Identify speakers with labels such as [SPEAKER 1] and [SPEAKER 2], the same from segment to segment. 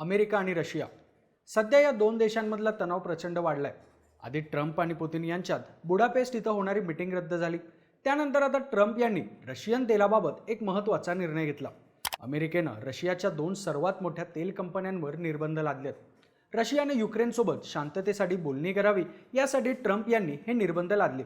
[SPEAKER 1] America आणि Russia. सध्या या दोन देशांमधला तणाव प्रचंड वाढलाय. आधी ट्रम्प आणि पुतीन यांच्यात बुडापेस्ट इथं होणारी मिटिंग रद्द झाली. त्यानंतर आता ट्रम्प यांनी रशियन तेलाबाबत एक महत्त्वाचा निर्णय घेतला. अमेरिकेनं रशियाच्या दोन सर्वात मोठ्या तेल कंपन्यांवर निर्बंध लादलेत. रशियाने युक्रेनसोबत शांततेसाठी बोलणी करावी यासाठी ट्रम्प यांनी हे निर्बंध लादले.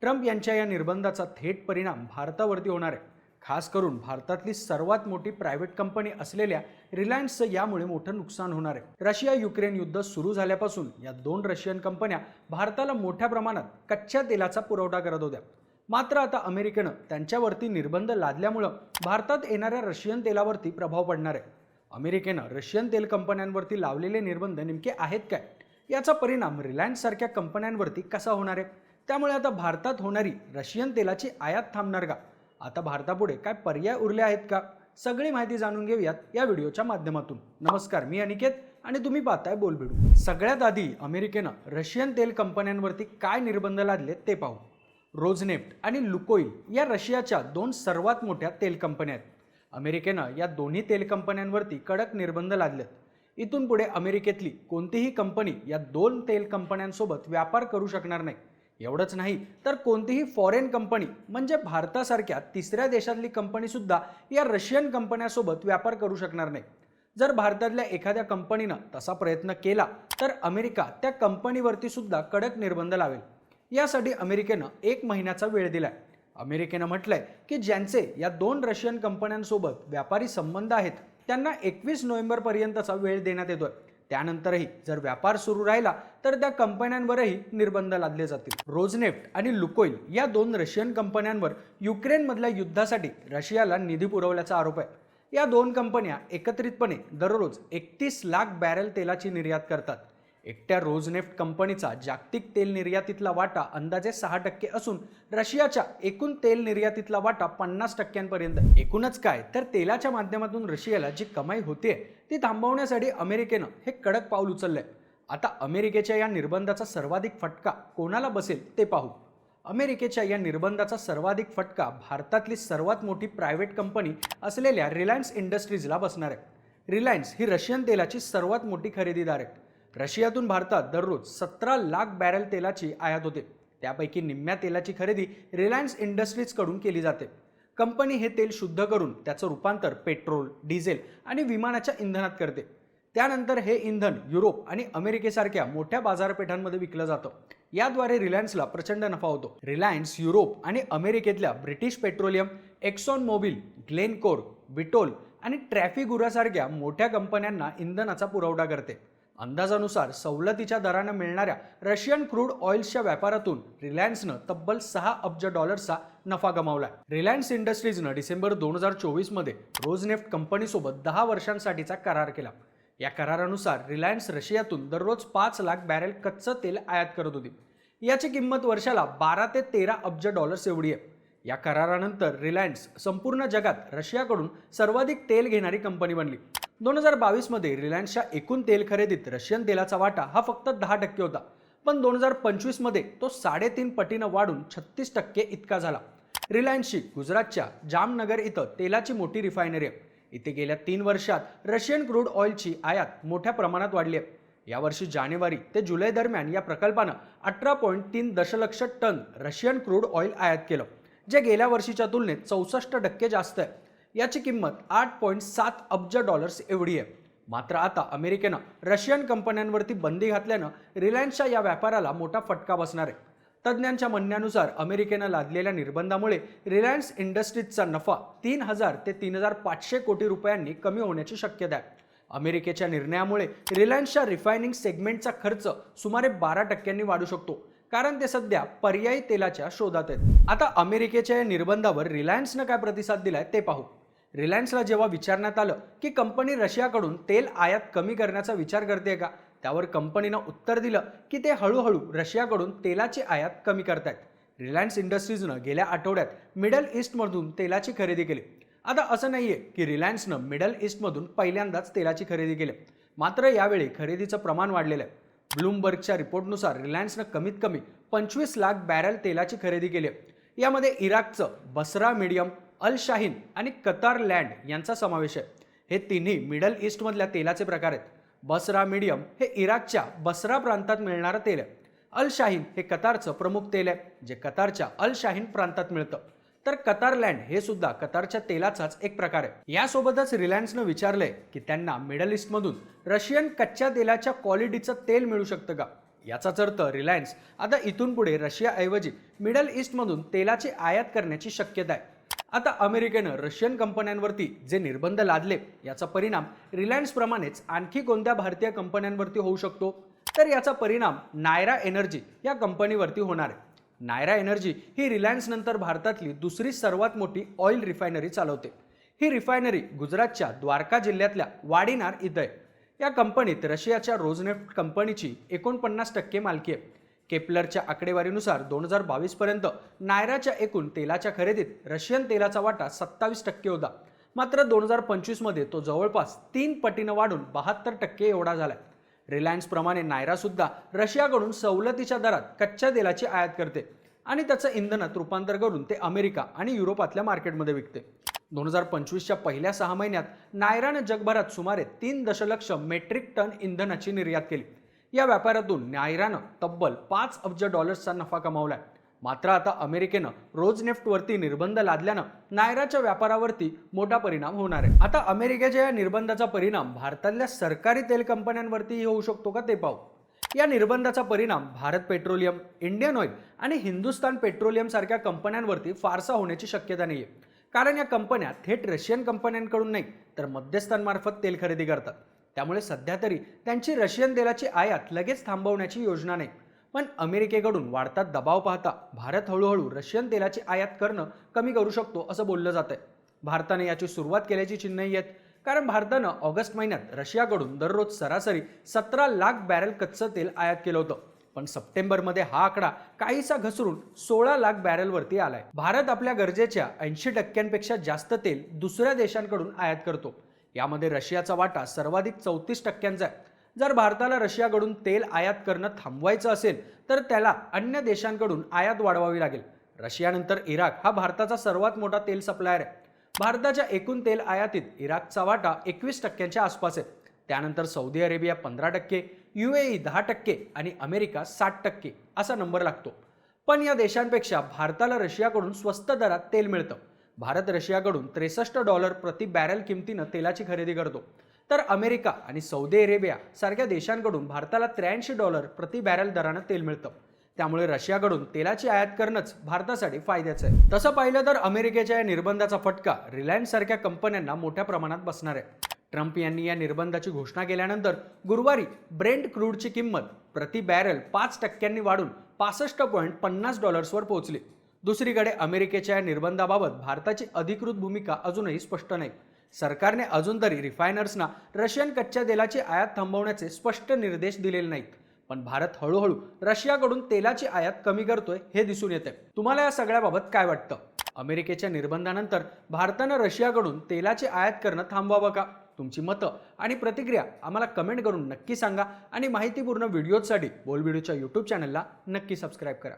[SPEAKER 1] ट्रम्प यांच्या या निर्बंधाचा थेट परिणाम भारतावरती होणार आहे. खास करून भारतातली सर्वात मोठी प्रायव्हेट कंपनी असलेल्या रिलायन्सचं यामुळे मोठं नुकसान होणार आहे. रशिया युक्रेन युद्ध सुरू झाल्यापासून या दोन रशियन कंपन्या भारताला मोठ्या प्रमाणात कच्च्या तेलाचा पुरवठा करत होत्या. मात्र आता अमेरिकेनं त्यांच्यावरती निर्बंध लादल्यामुळं भारतात येणाऱ्या रशियन तेलावरती प्रभाव पडणार आहे. अमेरिकेनं रशियन तेल कंपन्यांवरती लावलेले निर्बंध नेमके आहेत काय? याचा परिणाम रिलायन्स सारख्या कंपन्यांवरती कसा होणार आहे? त्यामुळे आता भारतात होणारी रशियन तेलाची आयात थांबणार का? आता भारतापुढे काय पर्याय उरले आहेत का? सगळी माहिती जाणून घेऊयात या व्हिडिओच्या माध्यमातून. नमस्कार मी अनिकेत आणि तुम्ही पाहताय बोलबिडू सगळ्यात आधी अमेरिकेनं रशियन तेल कंपन्यांवरती काय निर्बंध लादले ते पाहू. रोजनेफ्ट आणि लुकोईल या रशियाच्या दोन सर्वात मोठ्या तेल कंपन्या आहेत. अमेरिकेनं या दोन्ही तेल कंपन्यांवरती कडक निर्बंध लादलेत. इथून पुढे अमेरिकेतली कोणतीही कंपनी या दोन तेल कंपन्यांसोबत व्यापार करू शकणार नाही. एवढंच नाही तर कोणतीही फॉरेन कंपनी म्हणजे भारतासारख्या तिसऱ्या देशातली कंपनीसुद्धा या रशियन कंपन्यासोबत व्यापार करू शकणार नाही. जर भारतातल्या एखाद्या कंपनीनं तसा प्रयत्न केला तर अमेरिका त्या कंपनीवरती सुद्धा कडक निर्बंध लावेल. यासाठी अमेरिकेनं एक महिन्याचा वेळ दिलाय. अमेरिकेनं म्हटलंय की ज्यांचे या दोन रशियन कंपन्यांसोबत व्यापारी संबंध आहेत त्यांना एकवीस नोव्हेंबरपर्यंतचा वेळ देण्यात येतोय. त्यानंतरही जर व्यापार सुरू राहिला तर त्या कंपन्यांवरही निर्बंध लादले जातील. रोजनेफ्ट आणि लुकोईल या दोन रशियन कंपन्यांवर युक्रेनमधल्या युद्धासाठी रशियाला निधी पुरवल्याचा आरोप आहे. या दोन कंपन्या एकत्रितपणे दररोज एकतीस लाख बॅरल तेलाची निर्यात करतात. एकट्या रोजनेफ्ट कंपनीचा जागतिक तेल निर्यातीतला वाटा अंदाजे सहा टक्के असून रशियाच्या एकूण तेल निर्यातीतला वाटा पन्नास टक्क्यांपर्यंत. एकूणच काय? तर तेलाच्या माध्यमातून रशियाला जी कमाई होते ती थांबवण्यासाठी अमेरिकेनं हे कडक पाऊल उचललंय. आता अमेरिकेच्या या निर्बंधाचा सर्वाधिक फटका कोणाला बसेल ते पाहू. अमेरिकेच्या या निर्बंधाचा सर्वाधिक फटका भारतातली सर्वात मोठी प्रायव्हेट कंपनी असलेल्या रिलायन्स इंडस्ट्रीजला बसणार आहे. रिलायन्स ही रशियन तेलाची सर्वात मोठी खरेदीदार आहे. रशियातून भारतात दररोज सतरा लाख बॅरल तेलाची आयात होते. त्यापैकी निम्म्या तेलाची खरेदी रिलायन्स इंडस्ट्रीजकडून केली जाते. कंपनी हे तेल शुद्ध करून त्याचं रूपांतर पेट्रोल डिझेल आणि विमानाच्या इंधनात करते. त्यानंतर हे इंधन युरोप आणि अमेरिकेसारख्या मोठ्या बाजारपेठांमध्ये विकलं जातं. याद्वारे रिलायन्सला प्रचंड नफा होतो. रिलायन्स युरोप आणि अमेरिकेतल्या British Petroleum Exxon Mobil Glencore Vitol आणि ट्रॅफिगुरासारख्या मोठ्या कंपन्यांना इंधनाचा पुरवठा करते. अंदाजानुसार सवलतीच्या दरानं मिळणाऱ्या रशियन क्रूड ऑइल्सच्या व्यापारातून रिलायन्सनं तब्बल सहा अब्ज डॉलर्सचा नफा गमावला रिलायन्स इंडस्ट्रीजनं डिसेंबर दोन हजार चोवीसमध्ये रोजनेफ्ट कंपनीसोबत दहा वर्षांसाठीचा करार केला. या करारानुसार रिलायन्स रशियातून दररोज पाच लाख बॅरेल कच्चं तेल आयात करत होती. याची किंमत वर्षाला बारा ते तेरा अब्ज डॉलर्स एवढी आहे. या करारानंतर रिलायन्स संपूर्ण जगात रशियाकडून सर्वाधिक तेल घेणारी कंपनी बनली. दोन हजार बावीसमध्ये रिलायन्सच्या एकूण तेल खरेदीत रशियन तेलाचा वाटा हा फक्त दहा टक्के होता. पण दोन हजार पंचवीसमध्ये तो साडेतीन पटीनं वाढून छत्तीस टक्के इतका झाला. रिलायन्सची गुजरातच्या जामनगर इथं तेलाची मोठी रिफायनरी आहे. इथे गेल्या तीन वर्षात रशियन क्रूड ऑइलची आयात मोठ्या प्रमाणात वाढली आहे. यावर्षी जानेवारी ते जुलै दरम्यान या प्रकल्पानं अठरा पॉईंट तीन दशलक्ष टन रशियन क्रूड ऑइल आयात केलं जे गेल्या वर्षीच्या तुलनेत चौसष्ट टक्के जास्त आहे. याची किंमत आठ पॉईंट सात अब्ज डॉलर्स एवढी आहे. मात्र आता अमेरिकेनं रशियन कंपन्यांवरती बंदी घातल्यानं रिलायन्सच्या या व्यापाराला मोठा फटका बसणार आहे. तज्ज्ञांच्या म्हणण्यानुसार अमेरिकेनं लादलेल्या निर्बंधामुळे रिलायन्स इंडस्ट्रीजचा नफा तीन हजार ते तीन हजार पाचशे कोटी रुपयांनी कमी होण्याची शक्यता आहे. अमेरिकेच्या निर्णयामुळे रिलायन्सच्या रिफायनिंग सेगमेंटचा खर्च सुमारे बारा टक्क्यांनी वाढू शकतो कारण ते सध्या पर्यायी तेलाच्या शोधात आहेत. आता अमेरिकेच्या या निर्बंधावर रिलायन्सनं काय प्रतिसाद दिलाय ते पाहू. रिलायन्सला जेव्हा विचारण्यात आलं की कंपनी रशियाकडून तेल आयात कमी करण्याचा विचार करते का त्यावर कंपनीनं उत्तर दिलं की ते हळूहळू रशियाकडून तेलाची आयात कमी करतायत. रिलायन्स इंडस्ट्रीजनं गेल्या आठवड्यात मिडल ईस्टमधून तेलाची खरेदी केली. आता असं नाहीये की रिलायन्सनं मिडल ईस्टमधून पहिल्यांदाच तेलाची खरेदी केली. मात्र यावेळी खरेदीचं प्रमाण वाढलेलं आहे. ब्लूमबर्गच्या रिपोर्टनुसार रिलायन्सनं कमीत कमी पंचवीस लाख बॅरल तेलाची खरेदी केली यामध्ये इराकचं बसरा मीडियम अल शाहीन आणि कतार लँड यांचा समावेश आहे. हे तिन्ही मिडल ईस्टमधल्या तेलाचे प्रकार आहेत. बसरा मिडियम हे इराकच्या बसरा प्रांतात मिळणारं तेल आहे. अल शाहीन हे कतारचं प्रमुख तेल आहे जे कतारच्या अल शाहीन प्रांतात मिळतं. तर कतार लँड हे सुद्धा कतारच्या तेलाचाच एक प्रकार आहे. यासोबतच रिलायन्सनं विचारलंय की त्यांना मिडल ईस्टमधून रशियन कच्च्या तेलाच्या क्वालिटीचं तेल मिळू शकतं का? याचाच अर्थ रिलायन्स आता इथून पुढे रशियाऐवजी मिडल ईस्टमधून तेलाची आयात करण्याची शक्यता आहे. आता अमेरिकेनं रशियन कंपन्यांवरती जे निर्बंध लादले याचा परिणाम रिलायन्सप्रमाणेच आणखी कोणत्या भारतीय कंपन्यांवरती होऊ शकतो? तर याचा परिणाम नायरा एनर्जी या कंपनीवरती होणार आहे. नायरा एनर्जी ही रिलायन्स नंतर भारतातली दुसरी सर्वात मोठी ऑइल रिफायनरी चालवते. ही रिफायनरी गुजरातच्या द्वारका जिल्ह्यातल्या वाडीनार इथं आहे. या कंपनीत रशियाच्या रोजनेफ्ट कंपनीची एकोणपन्नास टक्के मालकी आहे. केपलरच्या आकडेवारीनुसार दोन हजार बावीसपर्यंत नायराच्या एकूण तेलाच्या खरेदीत रशियन तेलाचा वाटा सत्तावीस टक्के होता. मात्र दोन हजार पंचवीसमध्ये तो जवळपास तीन पटीनं वाढून बहात्तर टक्के एवढा झाला रिलायन्सप्रमाणे नायरासुद्धा रशियाकडून सवलतीच्या दरात कच्च्या तेलाची आयात करते आणि त्याचं इंधनात रूपांतर करून ते अमेरिका आणि युरोपातल्या मार्केटमध्ये विकते. दोन हजार पंचवीसच्या पहिल्या सहा महिन्यात नायरानं जगभरात सुमारे तीन दशलक्ष मेट्रिक टन इंधनाची निर्यात केली. या व्यापारातून नायरानं तब्बल पाच अब्ज डॉलर्सचा नफा कमावलाय. मात्र आता अमेरिकेनं रोज नेफ्टवरती निर्बंध लादल्यानं नायराच्या व्यापारावरती मोठा परिणाम होणार आहे. आता अमेरिकेच्या या निर्बंधाचा परिणाम भारतातल्या सरकारी तेल कंपन्यांवरतीही होऊ शकतो का ते पाहू. या निर्बंधाचा परिणाम भारत पेट्रोलियम इंडियन ऑइल आणि हिंदुस्तान पेट्रोलियम सारख्या कंपन्यांवरती फारसा होण्याची शक्यता नाही आहे कारण या कंपन्या थेट रशियन कंपन्यांकडून नाही तर मध्यस्थांमार्फत तेल खरेदी करतात. त्यामुळे सध्या तरी त्यांची रशियन तेलाची आयात लगेच थांबवण्याची योजना नाही. पण अमेरिकेकडून वाढता दबाव पाहता भारत हळूहळू रशियन तेलाची आयात करणं कमी करू शकतो असं बोललं जात आहे भारताने याची सुरुवात केल्याची चिन्हही आहेत. कारण भारतानं ऑगस्ट महिन्यात रशियाकडून दररोज सरासरी सतरा लाख बॅरल कच्चं तेल आयात केलं होतं. पण सप्टेंबरमध्ये हा आकडा काहीसा घसरून सोळा लाख बॅरलवरती आलाय. भारत आपल्या गरजेच्या ऐंशी टक्क्यांपेक्षा जास्त तेल दुसऱ्या देशांकडून आयात करतो. यामध्ये रशियाचा वाटा सर्वाधिक चौतीस टक्क्यांचा आहे. जर भारताला रशियाकडून तेल आयात करणं थांबवायचं असेल तर त्याला अन्य देशांकडून आयात वाढवावी लागेल. रशियानंतर इराक हा भारताचा सर्वात मोठा तेल सप्लायर आहे. भारताच्या एकूण तेल आयातीत इराकचा वाटा एकवीस टक्क्यांच्या आसपास आहे. त्यानंतर सौदी अरेबिया पंधरा टक्के यू ए दहा टक्के आणि अमेरिका साठ टक्के असा नंबर लागतो. पण या देशांपेक्षा भारताला रशियाकडून स्वस्त दरात तेल मिळतं. भारत रशियाकडून त्रेसष्ट डॉलर प्रति बॅरल किमतीनं तेलाची खरेदी करतो. तर अमेरिका आणि सौदी अरेबिया सारख्या देशांकडून भारताला त्र्याऐंशी डॉलर प्रति बॅरल दरानं तेल मिळतं. त्यामुळे रशियाकडून तेलाची आयात करणंच भारतासाठी फायद्याचं आहे. तसं पाहिलं तर अमेरिकेच्या या निर्बंधाचा फटका रिलायन्स सारख्या कंपन्यांना मोठ्या प्रमाणात बसणार आहे. ट्रम्प यांनी या निर्बंधाची घोषणा केल्यानंतर गुरुवारी ब्रेंट क्रूडची किंमत प्रति बॅरल पाच टक्क्यांनी वाढून पासष्ट पॉईंट पन्नास डॉलर्सवर पोहोचली. दुसरीकडे अमेरिकेच्या या निर्बंधाबाबत भारताची अधिकृत भूमिका अजूनही स्पष्ट नाही. सरकारने अजून तरी रिफायनर्सना रशियन कच्च्या तेलाची आयात थांबवण्याचे स्पष्ट निर्देश दिलेले नाहीत. पण भारत हळूहळू रशियाकडून तेलाची आयात कमी करतोय हे दिसून येते तुम्हाला या सगळ्याबाबत काय वाटतं? अमेरिकेच्या निर्बंधानंतर भारतानं रशियाकडून तेलाची आयात करणं थांबवावं का? तुमची मतं आणि प्रतिक्रिया आम्हाला कमेंट करून नक्की सांगा आणि माहितीपूर्ण व्हिडिओजसाठी बोल यूट्यूब चॅनलला नक्की सबस्क्राईब करा.